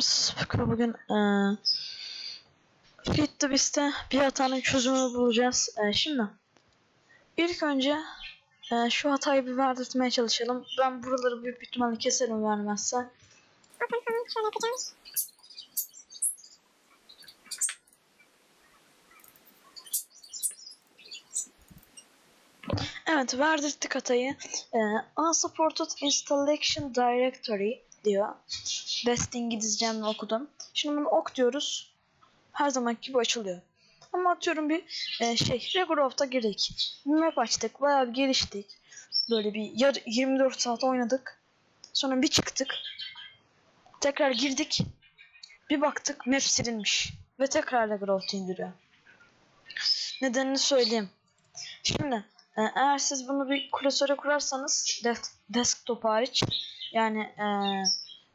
Speaker bugün eee Fit the Beast'te bir hatanın çözümünü bulacağız. Eee, şimdi ilk önce eee, şu hatayı bir verdirtmeye çalışalım. Ben buraları büyük bir ihtimalle keserim vermezse. Evet verdirttik hatayı. Ee, unsupported installation directory diyor. Best İngilizcemle okudum. Şimdi bunu ok diyoruz. Her zaman gibi açılıyor. Ama atıyorum bir e, şey Reguloft'a girdik. Map açtık. Bayağı bir geliştik. Böyle bir yar 24 saat oynadık. Sonra bir çıktık. Tekrar girdik. Bir baktık map silinmiş. Ve tekrar Reguloft indiriyor. Nedenini söyleyeyim. Şimdi e, eğer siz bunu bir klasöre kurarsanız desk, desktop hariç yani e,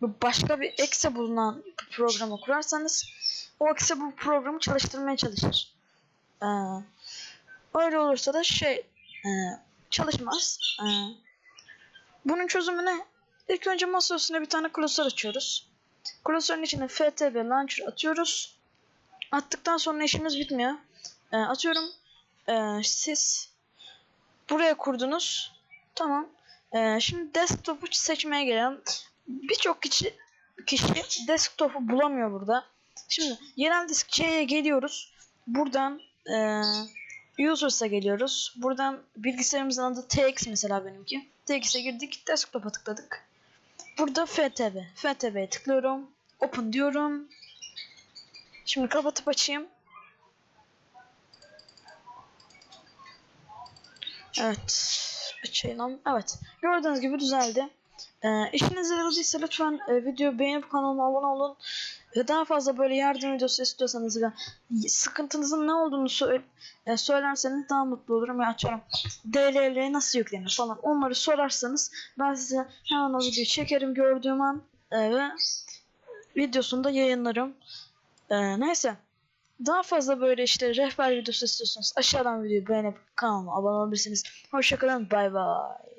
başka bir exe bulunan bir programa kurarsanız o exe bu programı çalıştırmaya çalışır. E, öyle olursa da şey e, çalışmaz. E, bunun çözümü ne? İlk önce masa üstüne bir tane klasör açıyoruz. Klasörün içine ftb launcher atıyoruz. Attıktan sonra işimiz bitmiyor. E, atıyorum e, siz buraya kurdunuz. Tamam. Ee, şimdi desktop'u seçmeye gelelim. Birçok kişi kişi desktop'u bulamıyor burada. Şimdi yerel disk C'ye geliyoruz. Buradan e, users'a geliyoruz. Buradan bilgisayarımızın adı TX mesela benimki. TX'e girdik. Desktop'a tıkladık. Burada FTB. FTB'ye tıklıyorum. Open diyorum. Şimdi kapatıp açayım. Evet. Açayım. Evet. Gördüğünüz gibi düzeldi. Ee, işinize yaradıysa lütfen e, videoyu beğenip kanalıma abone olun. Ve daha fazla böyle yardım videosu istiyorsanız ve sıkıntınızın ne olduğunu sö e, söylerseniz daha mutlu olurum. Ya açarım. DLL nasıl yüklenir falan onları sorarsanız ben size hemen o videoyu çekerim gördüğüm an e, ve videosunu da yayınlarım. E, neyse. Daha fazla böyle işte rehber videosu istiyorsanız aşağıdan videoyu beğenip kanalıma abone olabilirsiniz. Hoşçakalın. Bay bay.